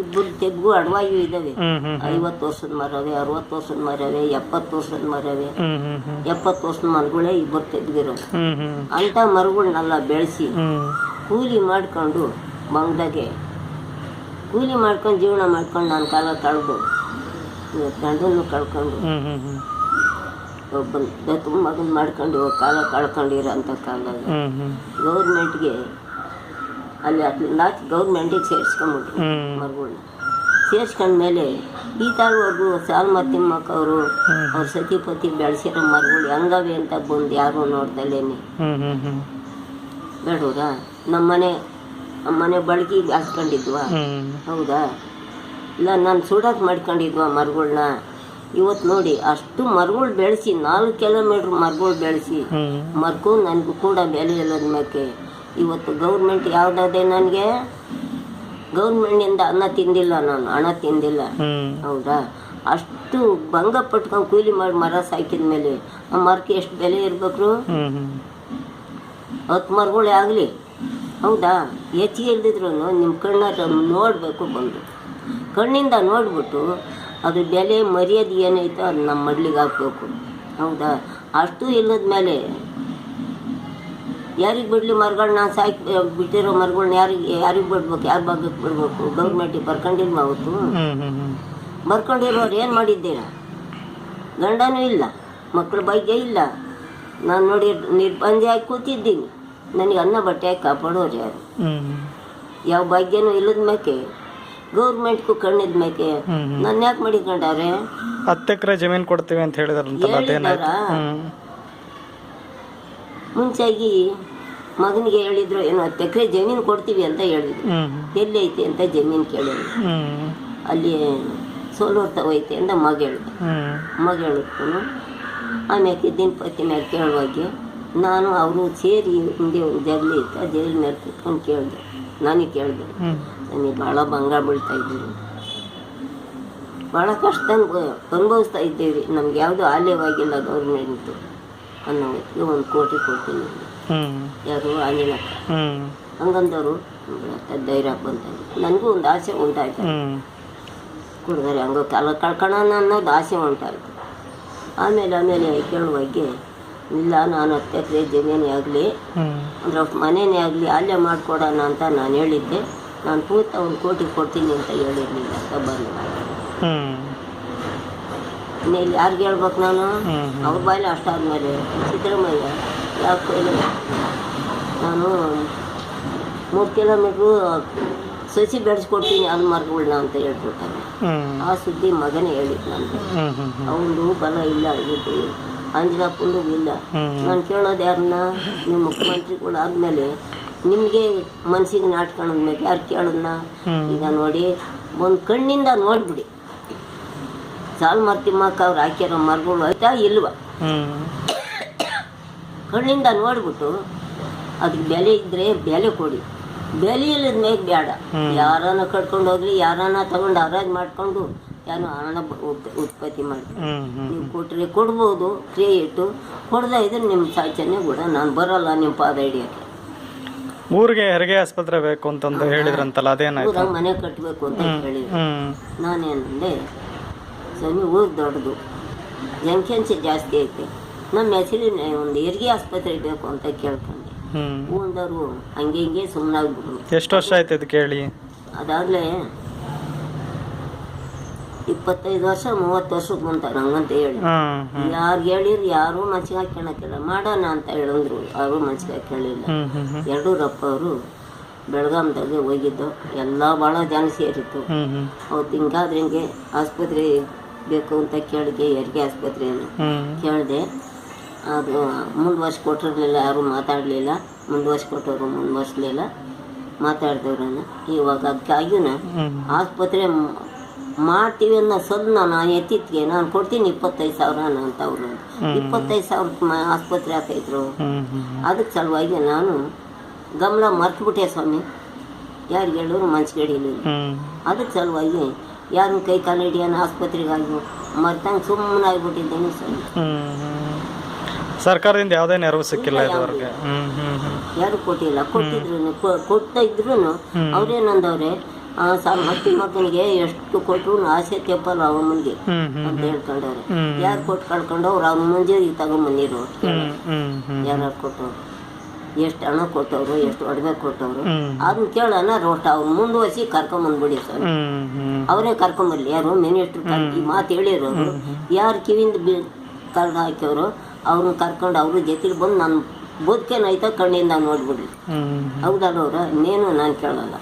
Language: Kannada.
ಇಬ್ಬರು ತೆಗ್ಗು ಅಡವಾಗಿಯೂ ಇದಾವೆ. ಐವತ್ತು ವರ್ಷದ ಮರವೆ ಅರವತ್ತು ವರ್ಷದ ಮರವೆ ಎಪ್ಪತ್ತು ವರ್ಷದ ಮರವೆ. ಎಪ್ಪತ್ತು ವರ್ಷದ ಮರಗಳೇ ಇಬ್ಬರು ತೆಗ್ದಿರೋ. ಅಂತ ಮರಗಳನ್ನೆಲ್ಲ ಬೆಳೆಸಿ ಕೂಲಿ ಮಾಡ್ಕೊಂಡು ಮಂಗದಾಗೆ ಕೂಲಿ ಮಾಡ್ಕೊಂಡು ಜೀವನ ಮಾಡ್ಕೊಂಡು ನಾನು ಕಾಲ ಕಳೆದು ಗಂಡನ್ನು ಕಳ್ಕೊಂಡು ಒಬ್ಬನ ದತ್ತು ಮಗನ ಮಾಡ್ಕೊಂಡು ಕಾಲ ಕಳ್ಕೊಂಡಿರೋ ಅಂತ ಕಾಲದಲ್ಲಿ. ಗೌರ್ಮೆಂಟ್ಗೆ ಅಲ್ಲಿ ಹಾಕಿ ಗೌರ್ಮೆಂಟಿಗೆ ಸೇರಿಸ್ಕೊಂಬಿಟ್ರು ಹ್ಮ್. ಮರಗಳನ್ನ ಸೇರಿಸ್ಕೊಂಡ್ಮೇಲೆ ಈ ತಾಳ್ವರೆಗೂ ಮತ್ತಿಮ್ಮಕ್ಕ ಅವರು ಅವ್ರ ಸತಿಪತಿ ಬೆಳೆಸಿರೋ ಮರಗಳು ಹೆಂಗವೆ ಅಂತ ಬಂದು ಯಾರು ನೋಡ್ದಲೇನೆ ಮನೆ ಬೇಡವ್ರ ನಮ್ಮನೆ ನಮ್ಮನೆ ಬಳಕಿ ಹಾಕ್ಕೊಂಡಿದ್ವಾ ಹೌದಾ? ಇಲ್ಲ ನಾನು ಸುಡಾಕ್ ಮಾಡ್ಕೊಂಡಿದ್ವಾ ಮರಗಳನ್ನ ಇವತ್ತು ನೋಡಿ ಅಷ್ಟು ಮರಗಳು ಬೆಳೆಸಿ ನಾಲ್ಕು ಕಿಲೋಮೀಟ್ರ್ ಮರಗಳು ಬೆಳೆಸಿ ಮರ್ಕೊಂಡು ಮರ್ಕು ನನಗೂ ಕೂಡ ಬೆಲೆ ಇಲ್ಲದ ಮೇಕೆ. ಇವತ್ತು ಗೌರ್ಮೆಂಟ್ ಯಾವುದಾದೆ ನನಗೆ? ಗೌರ್ಮೆಂಟಿಂದ ಅನ್ನ ತಿಂದಿಲ್ಲ ನಾನು ಹಣ ತಿಂದಿಲ್ಲ. ಹೌದಾ? ಅಷ್ಟು ಭಂಗ ಪಟ್ಕೊಂಡು ಕೂಲಿ ಮಾಡಿ ಮರ ಸಾಕಿದ ಮೇಲೆ ಆ ಮರಕ್ಕೆ ಎಷ್ಟು ಬೆಲೆ ಇರ್ಬೇಕು ಹತ್ತು ಮರಗಳೇ ಆಗಲಿ. ಹೌದಾ? ಹೆಚ್ಚಿಗೆ ಇಲ್ದಿದ್ರು ನಿಮ್ಮ ಕಣ್ಣ ನೋಡಬೇಕು ಬಂದು. ಕಣ್ಣಿಂದ ನೋಡ್ಬಿಟ್ಟು ಅದು ಬೆಲೆ ಮರ್ಯಾದೆ ಏನೈತೋ ಅದು ನಮ್ಮ ಮಡ್ಲಿಗೆ ಹಾಕ್ಬೇಕು. ಹೌದಾ? ಅಷ್ಟು ಇಲ್ಲದ ಮೇಲೆ ಯಾರಿಗೆ ಬಿಡಲಿ ಮರಗಳನ್ನ ಸಾಕಿ ಬಿಟ್ಟಿರೋ ಮರಗಳನ್ನ ಯಾರಿಗೆ ಯಾರಿಗೆ ಬಿಡ್ಬೇಕು ಯಾರ ಭಾಗಕ್ಕೆ ಬಿಡ್ಬೇಕು? ಗೌರ್ಮೆಂಟಿಗೆ ಬರ್ಕೊಂಡಿಲ್ವ ಅವತ್ತು? ಬರ್ಕೊಂಡಿರೋರು ಏನು ಮಾಡಿದ್ದೀರಾ? ಗಂಡನೂ ಇಲ್ಲ ಮಕ್ಕಳ ಬಗ್ಗೆ ಇಲ್ಲ. ನಾನು ನೋಡಿ ನಿರ್ಬಂಧಿಯಾಗಿ ಕೂತಿದ್ದೀನಿ. ನನಗೆ ಅನ್ನ ಬಟ್ಟೆ ಕಾಪಾಡೋರು ಯಾರು? ಯಾವ ಭಾಗ್ಯನೂ ಇಲ್ಲದ ಮೇಕೆ. ಗೌರ್ಮೆಂಟ್ಗೂ ಕಣ್ಣಿದ ಮೇಕೆ. ನನ್ನ ಯಾಕೆ ಮಾಡಿಕೊಂಡವ್ರೆ ಹತ್ತು ಎಕರೆ ಜಮೀನ್ ಕೊಡ್ತೀವಿ ಅಂತ ಹೇಳಿದಾರಾ? ಮುಂಚಾಗಿ ಮಗನಿಗೆ ಹೇಳಿದ್ರು ಏನು ಹತ್ತು ಎಕರೆ ಜಮೀನು ಕೊಡ್ತೀವಿ ಅಂತ ಹೇಳಿದ್ರು. ಎಲ್ಲಿ ಐತೆ ಅಂತ ಜಮೀನು ಕೇಳಿದ್ರು. ಅಲ್ಲಿ ಸೋಲೂರ್ ತಗೋಯ್ತೆ ಅಂತ ಮಗ ಹೇಳ್ದ ಮಗ ಮಗ ಆಮೇಲೆ ಆಮ್ಯಾಕೆ ದಿನಪತಿ ಮೇಲೆ ಕೇಳುವಾಗೆ ನಾನು ಅವರು ಸೇರಿ ಹಿಂದೆ ಒಂದು ಜಗಲಿ ಇತ್ತು ಆ ಜಗಲಿ ಮೇಲೆ ಕುತ್ಕೊಂಡು ಕೇಳಿದೆ ನನಗೆ ಕೇಳಿದೆ ನನಗೆ ಭಾಳ ಬಂಗಾರ ಬೀಳ್ತಾ ಇದ್ದೀವಿ ಭಾಳ ಕಷ್ಟ ಅನುಭವಿಸ್ತಾ ಇದ್ದೀವಿ. ನಮ್ಗೆ ಯಾವುದೂ ಆಲ್ಯವಾಗಿಲ್ಲ ಗೌರ್ಮೆಂಟು ಅನ್ನೋ ಒಂದು ಕೋಟಿ ಕೊಡ್ತೀನಿ ಯಾರು ಆಂಜನಕ್ಕ ಹ್ಮ್. ಹಂಗಂದವರು ಧೈರ್ಯ ಬಂತ. ನನಗೂ ಒಂದು ಆಸೆ ಉಂಟಾಯ್ತು. ಕುಡಿದ್ರೆ ಹಂಗೆ ಕಾಲ ಕಳ್ಕೊಳ್ಳೋಣ ಅನ್ನೋದು ಆಸೆ ಉಂಟಾಯಿತು. ಆಮೇಲೆ ಆಮೇಲೆ ಕೇಳುವಾಗೆ ಇಲ್ಲ ನಾನು ಹತ್ತು ಎಕರೆ ಜಮೀನೇ ಆಗಲಿ ಅಂದ್ರೆ ಮನೆಯೇ ಆಗಲಿ ಅಲ್ಲೇ ಮಾಡಿಕೊಡೋಣ ಅಂತ ನಾನು ಹೇಳಿದ್ದೆ. ನಾನು ಪೂರ್ತ ಒಂದು ಕೋಟಿ ಕೊಡ್ತೀನಿ ಅಂತ ಹೇಳಿರಲಿಲ್ಲ ಅಂತ ಬಂದು. ಇಲ್ಲಿ ಯಾರಿಗೆ ಹೇಳ್ಬೇಕು ನಾನು? ಅವ್ರ ಅವ್ರ ಬಾಯಲ್ಲಿ ಅಷ್ಟಾದ್ಮೇಲೆ ಸಿದ್ದರಾಮಯ್ಯ. ಯಾಕೆ? ನಾನು ಮೂರು ಕಿಲೋಮೀಟ್ರು ಸಸಿ ಬೆಳೆಸ್ಕೊಡ್ತೀನಿ ಅದು ಮರಗಳನ್ನ ಅಂತ ಹೇಳ್ಬಿಡ್ತಾರೆ ಆ ಸುದ್ದಿ ಮಗನೇ ನನಗೆ ಹ್ಮ್ ಹ್ಮ್ ಅವನು ಬಲ ಇಲ್ಲ ಇದು ಅಂಜನಪ್ಪಂದು ಇಲ್ಲ. ನಾನು ಕೇಳೋದು ಯಾರನ್ನ ನೀವು ಮುಖ್ಯಮಂತ್ರಿಗಳು ಆದಮೇಲೆ ನಿಮಗೆ ಮನ್ಸಿಗೆ ನಾಟ್ಕೊಂಡ್ಮೇಲೆ ಯಾರು ಕೇಳೋದನ್ನ ಈಗ ನೋಡಿ ಒಂದು ಕಣ್ಣಿಂದ ನೋಡ್ಬಿಡಿ. ಸಾಲು ಮರ್ತಿಮ್ಮಕ್ಕ ಅವ್ರು ಹಾಕಿರೋ ಮರಗಳು ಆಯ್ತಾ ಇಲ್ವ? ಕಣ್ಣಿಂದ ನೋಡ್ಬಿಟ್ಟು ಅದಕ್ಕೆ ಬೆಲೆ ಇದ್ರೆ ಬೆಲೆ ಕೊಡಿ. ಬೆಲೆ ಇಲ್ಲದ ಮೇಲೆ ಬೇಡ ಯಾರನ್ನ ಕಟ್ಕೊಂಡು ಹೋಗ್ಲಿ ಯಾರನ್ನ ತಗೊಂಡು ಹರಾಜ್ ಮಾಡ್ಕೊಂಡು ಯಾರು ಹಣ ಉತ್ಪತ್ತಿ ಮಾಡಿ ನೀವು ಕೊಟ್ಟರೆ ಕೊಡ್ಬೋದು ಕ್ರಿಯೇಟು ಕೊಡದೇ ಇದ್ರೆ ನಿಮ್ಮ ಸಾಚನೆ ಕೂಡ ನಾನು ಬರಲ್ಲ ನಿಮ್ಮ ಪಾದ ಹಿಡಿಯೋಕ್ಕೆ. ಊರಿಗೆ ಹೆರಿಗೆ ಆಸ್ಪತ್ರೆ ಬೇಕು ಅಂತಂದು ಹೇಳಿದ್ರಂತಲ್ಲ ಅದೇನಾಯ್ತು? ಮನೆ ಕಟ್ಟಬೇಕು ಅಂತ ಹೇಳಿದ್ರು ನಾನೇನಂದೆ ಸ್ವಾಮಿ ಊರು ದೊಡ್ಡದು. ಜನಸಂಖ್ಯೆ ಜಾಸ್ತಿ ಐತೆ. ನಮ್ಮ ಹೆಸರಿನ ಒಂದು ಹೆರಿಗೆ ಆಸ್ಪತ್ರೆ ಬೇಕು ಅಂತ ಕೇಳ್ಕೊಂಡೆ. ಊಂದವರು ಹಂಗೆ ಹಿಂಗೆ ಸುಮ್ಮನಾಗ್ಬಿಟ್ರು ಎಷ್ಟು ವರ್ಷ ಆಯ್ತು ಅದು ಕೇಳಿ? ಅದಾಗಲೇ ಇಪ್ಪತ್ತೈದು ವರ್ಷ ಮೂವತ್ತು ವರ್ಷಕ್ಕೆ ಬಂತಾರೆ ಹಂಗಂತ ಹೇಳಿ. ಯಾರು ಹೇಳಿರಿ ಯಾರೂ ಮನ್ಸಿಗೆ ಹಾಕ್ಕೊಳಕ್ಕಿಲ್ಲ. ಮಾಡೋಣ ಅಂತ ಹೇಳಿದ್ರು ಯಾರು ಮನ್ಸಿಗೆ ಹಾಕೊಳ್ಳಿಲ್ಲ ಯಡಿಯೂರಪ್ಪ ಅವರು ಬೆಳಗಾಂದಾಗೆ ಹೋಗಿದ್ದು. ಎಲ್ಲ ಭಾಳ ಜನ ಸೇರಿತ್ತು ಅವತ್ತು ಹಿಂಗಾದ್ರೆ ಹಿಂಗೆ ಆಸ್ಪತ್ರೆ ಬೇಕು ಅಂತ ಕೇಳಿದೆ ಹೆರಿಗೆ ಆಸ್ಪತ್ರೆಯನ್ನು ಕೇಳಿದೆ ಅದು ಮುಂದುವರ್ಸಿ ಕೊಟ್ಟಿರಲಿಲ್ಲ ಯಾರು ಮಾತಾಡಲಿಲ್ಲ. ಮುಂದುವರ್ಸಿ ಕೊಟ್ಟವರು ಮುಂದುವರ್ಸಲಿಲ್ಲ. ಮಾತಾಡಿದವ್ರನ್ನ ಇವಾಗ ಅದಕ್ಕಾಗಿನ ಆಸ್ಪತ್ರೆ ಮಾಡ್ತೀವಿ ಅನ್ನೋ ಸದ್ ನಾನು ಎತ್ತಿತ್ತಿಗೆ ನಾನು ಕೊಡ್ತೀನಿ ಇಪ್ಪತ್ತೈದು ಸಾವಿರ ಅಂತ ಅವರು ಇಪ್ಪತ್ತೈದು ಸಾವಿರ ಆಸ್ಪತ್ರೆ ಹಾಕೈತ್ರು ಅದಕ್ಕೆ ಸಲುವಾಗಿ ನಾನು ಗಮನ ಮರ್ತ್ಬಿಟ್ಟೆ ಸ್ವಾಮಿ. ಯಾರಿಗೆ ಹೇಳೋರು ಮನ್ಸಿಗೆ ಅದಕ್ಕೆ ಸಲುವಾಗಿ ಯಾರನ್ನ ಕೈ ಕಾಲು ಹಿಡಿಯೋಣ ಆಸ್ಪತ್ರೆಗಾಗಿ ಮರ್ತಂಗೆ ಸುಮ್ಮನೆ ಆಗ್ಬಿಟ್ಟಿದ್ದೇನೆ ಸರ್. ಸರ್ಕಾರದಿಂದ ಯಾವುದೇ ನೆರವು ಸಿಕ್ಕಿಲ್ಲ ಇದುವರೆಗೆ. ಯಾರು ಕೊಟ್ಟಿಲ್ಲ. ಕೊಟ್ಟಿದ್ರು ಕೊಡ್ತಾ ಇದ್ರು ಅವ್ರೇನಂದವ್ರೆ ಆ ಹತ್ತಿ ಮಕ್ಕಳಿಗೆ ಮಗನಿಗೆ ಎಷ್ಟು ಕೊಟ್ಟರು ಆಸೆ ತೆಪ್ಪಲ್ಲ ಅವನಿಗೆ ಮುಂದೆ ಅಂತ ಹೇಳ್ಕೊಂಡವ್ರೆ. ಯಾರು ಕೊಟ್ಟು ಕಳ್ಕೊಂಡವ್ರು ಅವ್ರ ತಗೊಂಬಂದಿರು ಹ್ಮ್ ಹ್ಮ್ ಹ್ಮ್ ಯಾರು ಕೊಟ್ಟವ್ರು? ಎಷ್ಟು ಹಣ ಕೊಟ್ಟವ್ರು ಎಷ್ಟು ಒಡವೆ ಕೊಟ್ಟವ್ರು ಅದನ್ನ ಕೇಳೋಣ ರೋಟ ಅವ್ರು ಮುಂದುವರಿಸಿ ಕರ್ಕೊಂಬಂದ್ಬಿಡಿ ಸರ್. ಅವರೇ ಕರ್ಕೊಂಬರ್ಲಿ ಯಾರು ಮಿನಿಸ್ಟ್ರ್ ಈ ಮಾತು ಹೇಳಿರೋರು ಯಾರು ಕಿವಿಂದ ಬಿ ಕಳ್ದು ಹಾಕ್ಯವರು ಅವ್ರನ್ನ ಕರ್ಕೊಂಡು ಅವ್ರ ಜೊತೆಲಿ ಬಂದು ನಾನು ಬದುಕೇನಾಯ್ತೋ ಕಣ್ಣಿಂದ ನೋಡ್ಬಿಡ್ಲಿ. ಹೌದಲ್ಲ ಅವ್ರ ಇನ್ನೇನು ನಾನು ಕೇಳಲ್ಲ.